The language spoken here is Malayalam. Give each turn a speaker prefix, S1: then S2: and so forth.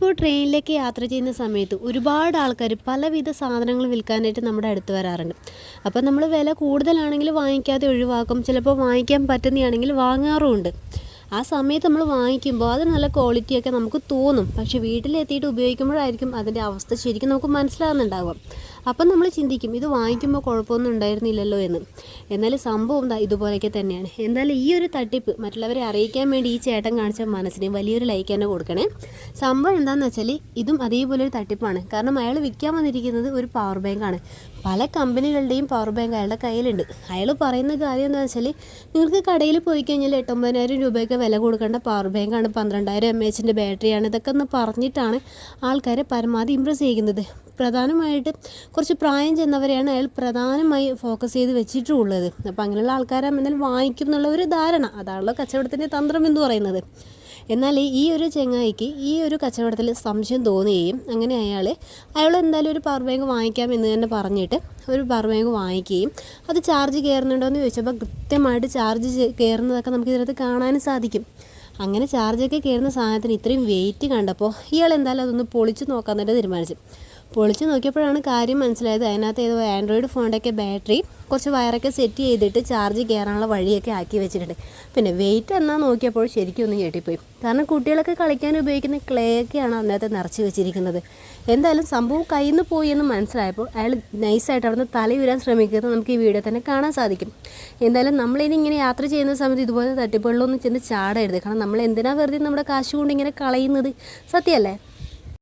S1: നമ്മളിപ്പോൾ ട്രെയിനിലേക്ക് യാത്ര ചെയ്യുന്ന സമയത്ത് ഒരുപാട് ആൾക്കാർ പലവിധ സാധനങ്ങൾ വിൽക്കാനായിട്ട് നമ്മുടെ അടുത്ത് വരാറുണ്ട്. അപ്പോൾ നമ്മൾ വില കൂടുതലാണെങ്കിൽ വാങ്ങിക്കാതെ ഒഴിവാക്കും. ചിലപ്പോൾ വാങ്ങിക്കാൻ പറ്റുന്നതാണെങ്കിൽ വാങ്ങാറുമുണ്ട്. ആ സമയത്ത് നമ്മൾ വാങ്ങിക്കുമ്പോൾ അത് നല്ല ക്വാളിറ്റിയൊക്കെ നമുക്ക് തോന്നും. പക്ഷേ വീട്ടിലെത്തിയിട്ട് ഉപയോഗിക്കുമ്പോഴായിരിക്കും അതിന്റെ അവസ്ഥ ശരിക്കും നമുക്ക് മനസ്സിലാകുന്നുണ്ടാവുക അപ്പം നമ്മൾ ചിന്തിക്കും ഇത് വാങ്ങിക്കുമ്പോൾ കുഴപ്പമൊന്നും ഉണ്ടായിരുന്നില്ലല്ലോ എന്ന്. എന്നാലും സംഭവം ഇതുപോലെയൊക്കെ തന്നെയാണ്. എന്നാലും ഈ ഒരു തട്ടിപ്പ് മറ്റുള്ളവരെ അറിയിക്കാൻ വേണ്ടി ഈ ചേട്ടൻ കാണിച്ച മനസ്സിന് വലിയൊരു ലൈക്ക് തന്നെ കൊടുക്കണേ. സംഭവം എന്താണെന്ന് വെച്ചാൽ ഇതും അതേപോലെ ഒരു തട്ടിപ്പാണ്. കാരണം അയാൾ വിൽക്കാൻ വന്നിരിക്കുന്നത് ഒരു പവർ ബാങ്കാണ് പല കമ്പനികളുടെയും പവർ ബാങ്ക് അയാളുടെ കയ്യിലുണ്ട്. അയാൾ പറയുന്ന കാര്യം എന്താണെന്ന് വെച്ചാൽ നിങ്ങൾക്ക് കടയിൽ പോയി കഴിഞ്ഞാൽ എട്ടൊമ്പതിനായിരം രൂപയൊക്കെ വില കൊടുക്കേണ്ട പവർ ബാങ്കാണ് പന്ത്രണ്ടായിരം എം എച്ചിന്റെ ബാറ്ററിയാണ് ഇതൊക്കെ ഒന്ന് പറഞ്ഞിട്ടാണ് ആൾക്കാരെ പരമാവധി ഇമ്പ്രസ് ചെയ്യുന്നത്. പ്രധാനമായിട്ട് കുറച്ച് പ്രായം ചെന്നവരെയാണ് അയാൾ പ്രധാനമായി ഫോക്കസ് ചെയ്ത് വെച്ചിട്ടുള്ളത്. അപ്പോൾ അങ്ങനെയുള്ള ആൾക്കാരെ എന്തായാലും വാങ്ങിക്കും എന്നുള്ള ഒരു ധാരണ. അതാണല്ലോ കച്ചവടത്തിന്റെ തന്ത്രം എന്ന് പറയുന്നത്. എന്നാൽ ഈ ഒരു ചെങ്ങായിക്ക് ഈ ഒരു കച്ചവടത്തിൽ സംശയം തോന്നുകയും അങ്ങനെ അയാൾ അയാൾ എന്തായാലും ഒരു പവർ ബാങ്ക് വാങ്ങിക്കാം എന്ന് തന്നെ പറഞ്ഞിട്ട് ഒരു പവർ ബാങ്ക് വാങ്ങിക്കുകയും അത് ചാർജ് കയറുന്നുണ്ടോ എന്ന് ചോദിച്ചപ്പോൾ കൃത്യമായിട്ട് ചാർജ് കയറുന്നതൊക്കെ നമുക്ക് ഇതിനകത്ത് കാണാനും സാധിക്കും. അങ്ങനെ ചാർജൊക്കെ കയറുന്ന സാധനത്തിന് ഇത്രയും വെയിറ്റ് കണ്ടപ്പോൾ ഇയാൾ എന്തായാലും അതൊന്ന് പൊളിച്ച് തന്നെ തീരുമാനിച്ചു. പൊളിച്ച് നോക്കിയപ്പോഴാണ് കാര്യം മനസ്സിലായത്. അതിനകത്ത് ഏതോ ആൻഡ്രോയിഡ് ഫോണിന്റെയൊക്കെ ബാറ്ററി കുറച്ച് വയറൊക്കെ സെറ്റ് ചെയ്തിട്ട് ചാർജ് കയറാനുള്ള വഴിയൊക്കെ ആക്കി വെച്ചിട്ടുണ്ട്. പിന്നെ വെയിറ്റ് എന്നാൽ നോക്കിയപ്പോൾ ശരിക്കും ഒന്ന് ഞെട്ടിപ്പോയി. കാരണം കുട്ടികളൊക്കെ കളിക്കാൻ ഉപയോഗിക്കുന്ന ക്ലേ ഒക്കെയാണ് അതിനകത്ത് നിറച്ച് വെച്ചിരിക്കുന്നത്. എന്തായാലും സംഭവം കയ്യിൽ നിന്ന് പോയി എന്ന് മനസ്സിലായപ്പോൾ അയാൾ നൈസായിട്ട് അവിടുന്ന് തല ഉയരാൻ ശ്രമിക്കുന്നത് നമുക്ക് ഈ വീഡിയോ തന്നെ കാണാൻ സാധിക്കും. എന്തായാലും നമ്മളിനി ഇങ്ങനെ യാത്ര ചെയ്യുന്ന സമയത്ത് ഇതുപോലെ തട്ടിപ്പുകളിലൊന്നും ചെന്ന് ചാടരുത്. കാരണം നമ്മൾ എന്തിനാണ് വെറുതെ നമ്മുടെ കാശ് കൊണ്ട് ഇങ്ങനെ കളയുന്നത്? സത്യമല്ലേ?